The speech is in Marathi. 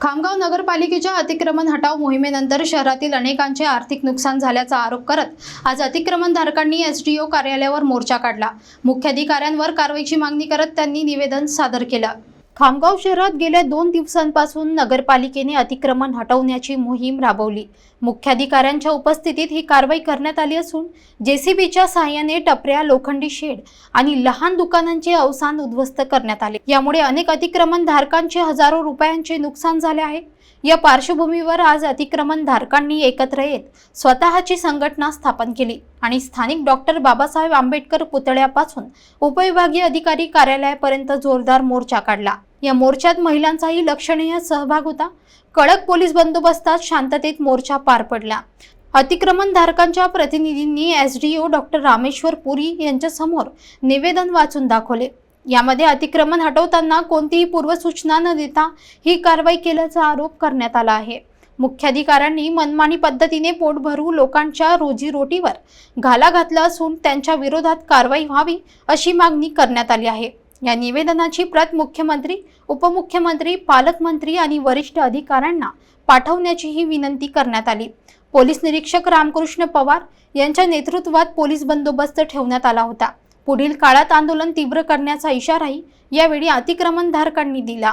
खामगाव नगरपालिकेच्या अतिक्रमण हटाव मोहिमेनंतर शहरातील अनेकांचे आर्थिक नुकसान झाल्याचा आरोप करत आज अतिक्रमणधारकांनी एसडीओ कार्यालयावर मोर्चा काढला. मुख्याधिकाऱ्यांवर कारवाईची मागणी करत त्यांनी निवेदन सादर केलं. खामगाव शहरात गेल्या दोन दिवसांपासून नगरपालिकेने अतिक्रमण हटवण्याची मोहीम राबवली. मुख्याधिकाऱ्यांच्या उपस्थितीत ही कारवाई करण्यात आली असून जेसीबीच्या सहाय्याने टपऱ्या लोखंडी शेड आणि लहान दुकानांचे अवसान उद्ध्वस्त करण्यात आले. यामुळे अनेक अतिक्रमण धारकांचे हजारो रुपयांचे नुकसान झाले आहे. या पार्श्वभूमीवर आज अतिक्रमण धारकांनी एकत्र येत स्वतःची संघटना स्थापन केली आणि स्थानिक डॉक्टर बाबासाहेब आंबेडकर पुतळ्यापासून उपविभागीय अधिकारी कार्यालयापर्यंत जोरदार मोर्चा काढला. या मोर्चात महिलांचाही लक्षणीय सहभाग होता. कडक पोलीस बंदोबस्तात शांततेत मोर्चा पार पडला. अतिक्रमण धारकांच्या प्रतिनिधींनी ओ डॉक्टर रामेश्वर पुरी यांच्यासमोर निवेदन वाचून दाखवले. यामध्ये अतिक्रमण हटवताना कोणतीही पूर्वसूचना न देता ही कारवाई केल्याचा आरोप करण्यात आला आहे. मुख्याधिकाऱ्यांनी मनमानी पद्धतीने पोट भरू लोकांच्या रोजीरोटीवर घाला घातला असून त्यांच्या विरोधात कारवाई व्हावी अशी मागणी करण्यात आली आहे. या निवेदनाची प्रत मुख्यमंत्री उपमुख्यमंत्री पालकमंत्री आणि वरिष्ठ अधिकाऱ्यांना पाठवण्याचीही विनंती करण्यात आली. पोलीस निरीक्षक रामकृष्ण पवार यांच्या नेतृत्वात पोलीस बंदोबस्त ठेवण्यात आला होता. पुढील काळात आंदोलन तीव्र करण्याचा इशाराही यावेळी अतिक्रमणधारकांनी दिला.